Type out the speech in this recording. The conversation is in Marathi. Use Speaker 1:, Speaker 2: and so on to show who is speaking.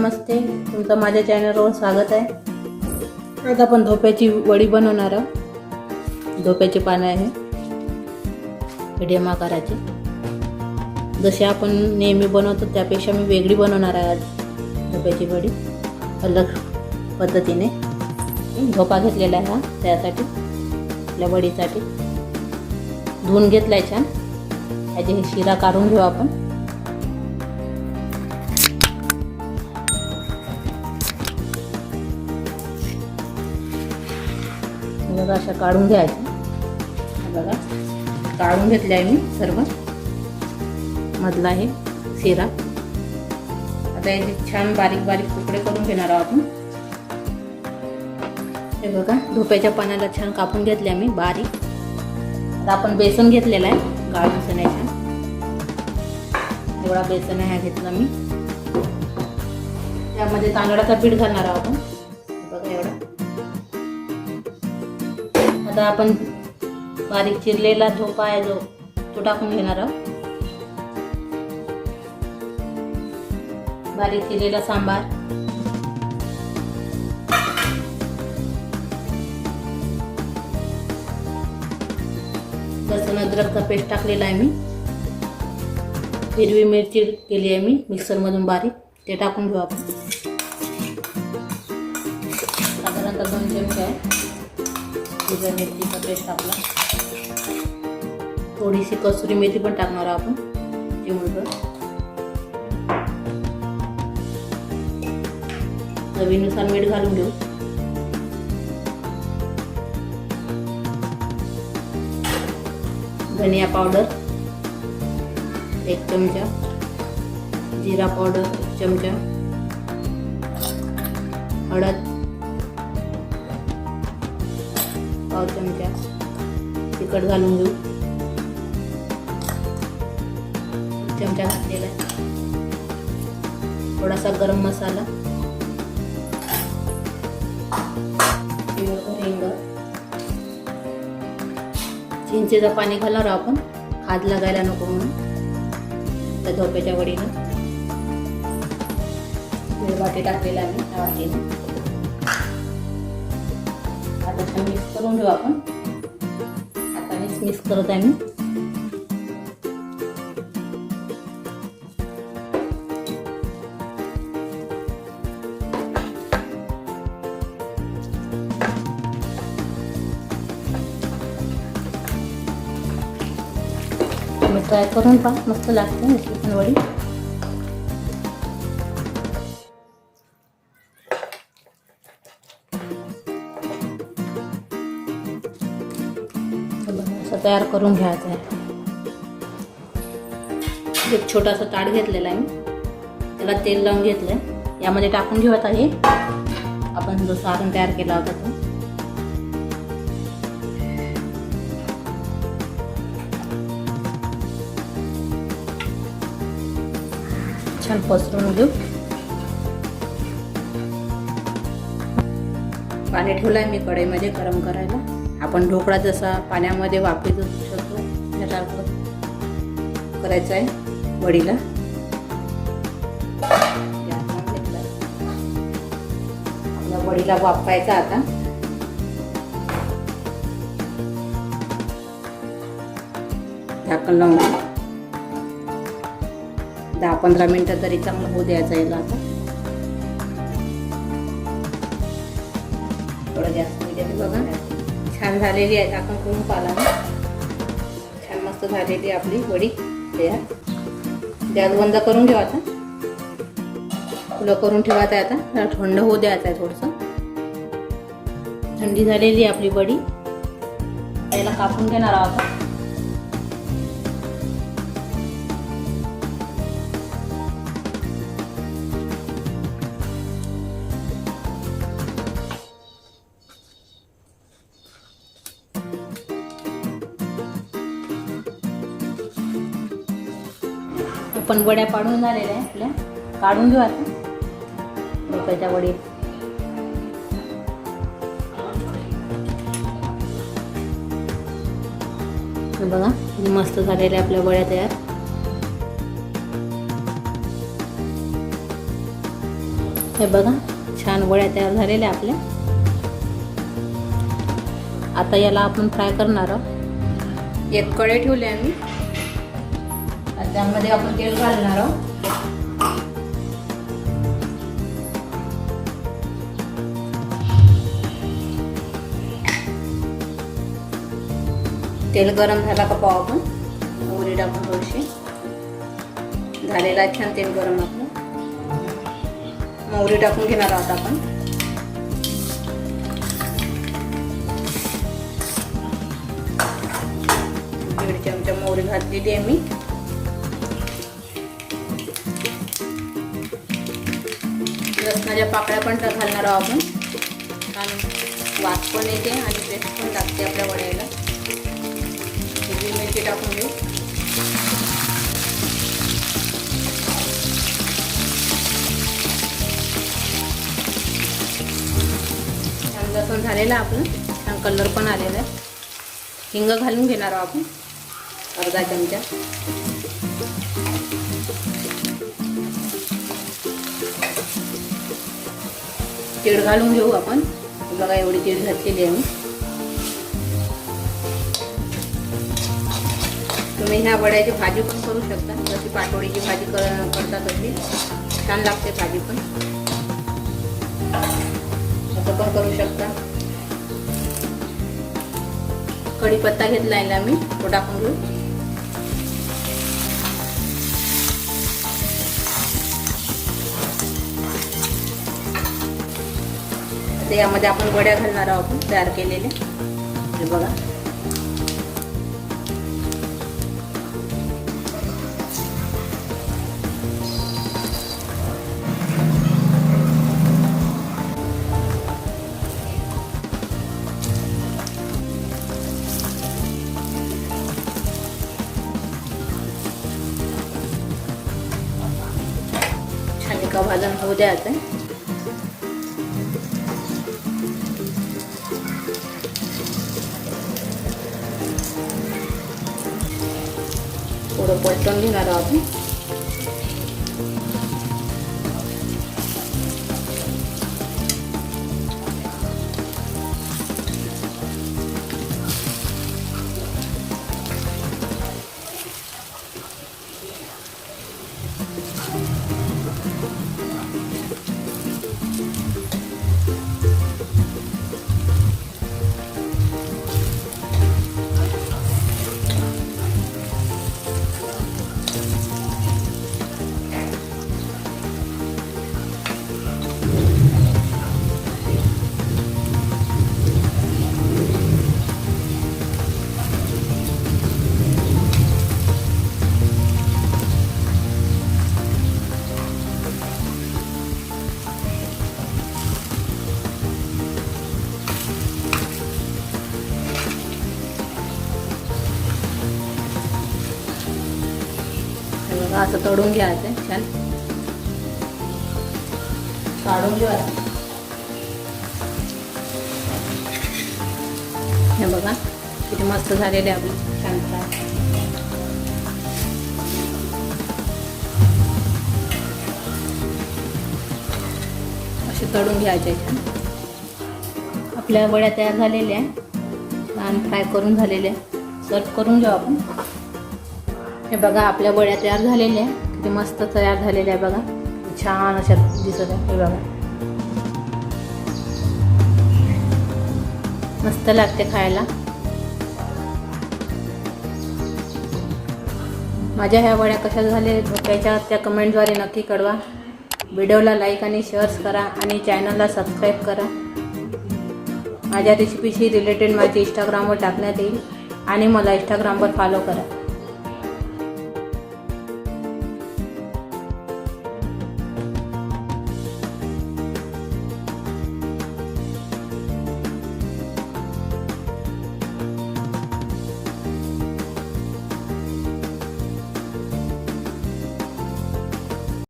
Speaker 1: नमस्ते तुमचं माझ्या चॅनलवर स्वागत आहे. आज आपण धोप्याची वडी बनवणार आहोत. धोप्याची पानं आहे. मिडियम आकाराची. जशी आपण नेहमी बनवतो त्यापेक्षा मी वेगळी बनवणार आहे आज धोप्याची वडी. अलग पद्धतीने. धोपा घेतलेला आहे हा त्यासाठी आपल्या वडीसाठी. धुवून घेतला आहे छान. त्याची हे शिरा काढून घेऊ आपण. बघा अशा काढून घ्यायच्या. बघा काढून घेतले आहे मी सर्व. मधला आहे शिरा. आता याचे छान बारीक बारीक तुकडे करून घेणार आहोत आपण. हे बघा धोप्याच्या पाण्याला छान कापून घेतले मी बारीक. आता आपण बेसन घेतलेलं आहे गाळून चण्याच्या एवढा बेसन आहे हा घेतला मी. त्यामध्ये तांदळाचा पीठ घालणार आहोत आपण. बघा एवढा. आता आपण बारीक चिरलेला झोपा आहे जो तो टाकून घेणार आहोत. बारीक चिरलेला सांबार. लसूण अद्रकचा पेस्ट टाकलेला आहे मी. हिरवी मिरची केली आहे मी मिक्सरमधून बारीक. ते टाकून घेऊ आपण. साधारणतः दोन चमचे आहे. हिरव्या मेथीचा पेस्ट आपला. थोडीशी कसुरी मेथी पण टाकणार आहोत आपण चिमूटभर चवीनुसार मीठ घालून घेऊ. धनिया पावडर एक चमचा. जिरा पावडर एक चमचा. हळद. पाव चमचा तिखट घालून घेऊ. चमचा घातलेला थोडासा गरम मसाला. हिंग. चिंचेचं पाणी घालणार आपण. हात लागायला नको म्हणून. त्या धोप्याच्या वडीनं. दीड वाटी टाकलेला आहे. त्या वाटीने आता मिक्स करून घेऊ आपण. हातानेच मिक्स करत आहे मी. तुम्ही ट्राय करून पहा मस्त लागते मिसळी पण वडी. तयार करून घ्यायचं आहे. एक छोटासा ताट घेतलेला आहे मी. त्याला तेल लावून घेतलं आहे यामध्ये टाकून घेऊयात आहे आपण जो सारण तयार केला होता तो. छान पसरून घेऊ. पाणी ठेवलं आहे मी कढईमध्ये गरम करायला. आपण ढोकळा जसा पाण्यामध्ये वाफेत शकतो त्यासारखं करायचं आहे वडीला. आपल्या वडीला वापरायचा आता. झाकण लावून. दहा पंधरा मिनटं तरी चांगलं होऊ द्यायचं याला आता. थोडं जास्त बघा. छान झालेली आहे आपण करून पाला छान मस्त झालेली आपली वडी. तयार गॅस बंद करून घेऊ आता. फुलं करून ठेवायचं आहे आता थंड होऊ द्यायचं आहे थोडंसं. थंडी झालेली आहे आपली वडी. त्याला कापून घेणार आहोत आपण. वड्या पाडून झालेल्या आहे आपल्या. काढून घेऊ आता. एकाच्या वडी हे बघा मस्त झालेल्या आपल्या वड्या तयार. हे बघा छान वड्या तयार झालेल्या आपल्या. आता याला आपण फ्राय करणार आहोत. एक कळे ठेवले आम्ही. त्यामध्ये आपण तेल घालणार आहोत. तेल गरम झाला का पाहू आपण. मोहरी टाकून थोडीशी. झालेला आहे छान तेल गरम आपलं. मोहरी टाकून घेणार आहोत आपण. दीड चमचा मोहरी घातलेली आहे मी. लसणाच्या पाकळ्या पण घालणार आहोत आपण. छान वास पण येते आणि टेस्ट पण लागते आपल्या वड्याला. हिरवी मिरची टाकून घेऊ छान लसूण झालेलं आहे आपलं छान कलर पण आलेला आहे. हिंग घालून घेणार आहोत आपण. अर्धा चमचा. तीळ घालून घेऊ आपण. बघा एवढी तीळ घातलेली आहे मी. तुम्ही ह्या वड्याची भाजी पण करू शकता. जशी पाटोळीची भाजी करता तशी. छान लागते भाजी पण. असं पण करू शकता. कढीपत्ता घेतला आहे ना मी तो टाकून घेऊ. आता यामध्ये आपण वड्या घालणार आहोत तयार केलेले. हे बघा. छान एका भाजून होऊ द्या आता थोडं पलटून असं तळून घ्यायचं छान. काढून घेऊ आता. हे बघा किती मस्त झालेले आपले. छान फ्राय असे तळून घ्यायचे छान आपल्या वड्या तयार झालेल्या आहे. आणि फ्राय करून झालेल्या सर्व करून घेऊ आपण. हे बघा आपल्या वड्या तयार झालेल्या आहे किती मस्त तयार झालेल्या आहे बघा. छान अशा दिसत आहे हे बघा. मस्त लागते खायला. माझ्या ह्या वड्या कशा झाले धोक्याच्या त्या कमेंटद्वारे नक्की कळवा. व्हिडिओला लाईक आणि शेअर्स करा आणि चॅनलला सबस्क्राईब करा. माझ्या रेसिपीशी रिलेटेड माझे इंस्टाग्रामवर टाकण्यात येईल आणि मला इंस्टाग्रामवर फॉलो करा.